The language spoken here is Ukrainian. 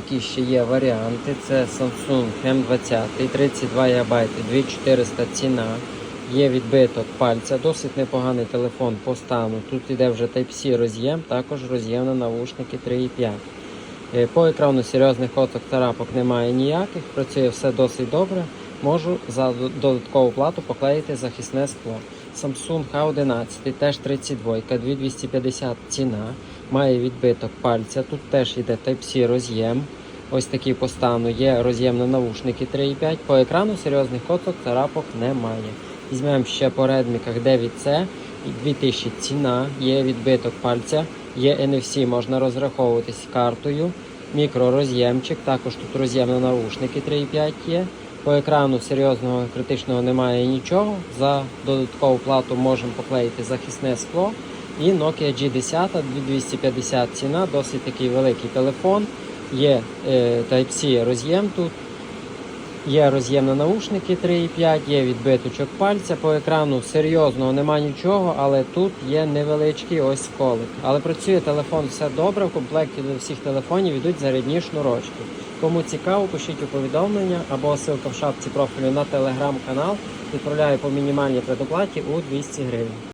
такі ще є варіанти. Це Samsung M20, 32 ГБ, 2400 ціна. Є відбиток пальця, досить непоганий телефон по стану. Тут іде вже Type-C роз'єм, також роз'єм на навушники 3,5. Е, По екрану серйозних коток царапок немає ніяких, працює все досить добре. Можу за додаткову плату поклеїти захисне скло. Samsung H11, теж 32, 2250 ціна, має відбиток пальця. Тут теж йде Type-C роз'єм. Ось такий по стану є роз'єм на навушники 3,5. По екрану серйозних коток царапок немає. Візьмемо ще по редміках 9C, 2000 ціна, є відбиток пальця, є NFC, можна розраховуватись картою, мікророз'ємчик, також тут роз'єм на наушники 3,5 є. По екрану серйозного критичного немає нічого. За додаткову плату можемо поклеїти захисне скло. І Nokia G10 2250 ціна, досить такий великий телефон. Є е, Type-C роз'єм тут. Є роз'єм на наушники 3,5, є відбиточок пальця по екрану. Серйозного нема нічого, але тут є невеличкий ось сколик. Але працює телефон все добре. В комплекті до всіх телефонів йдуть зарядні шнурочки. Кому цікаво, пишіть у повідомлення або ссылка в шапці профілю на телеграм-канал. Відправляю по мінімальній предоплаті у 200 гривень.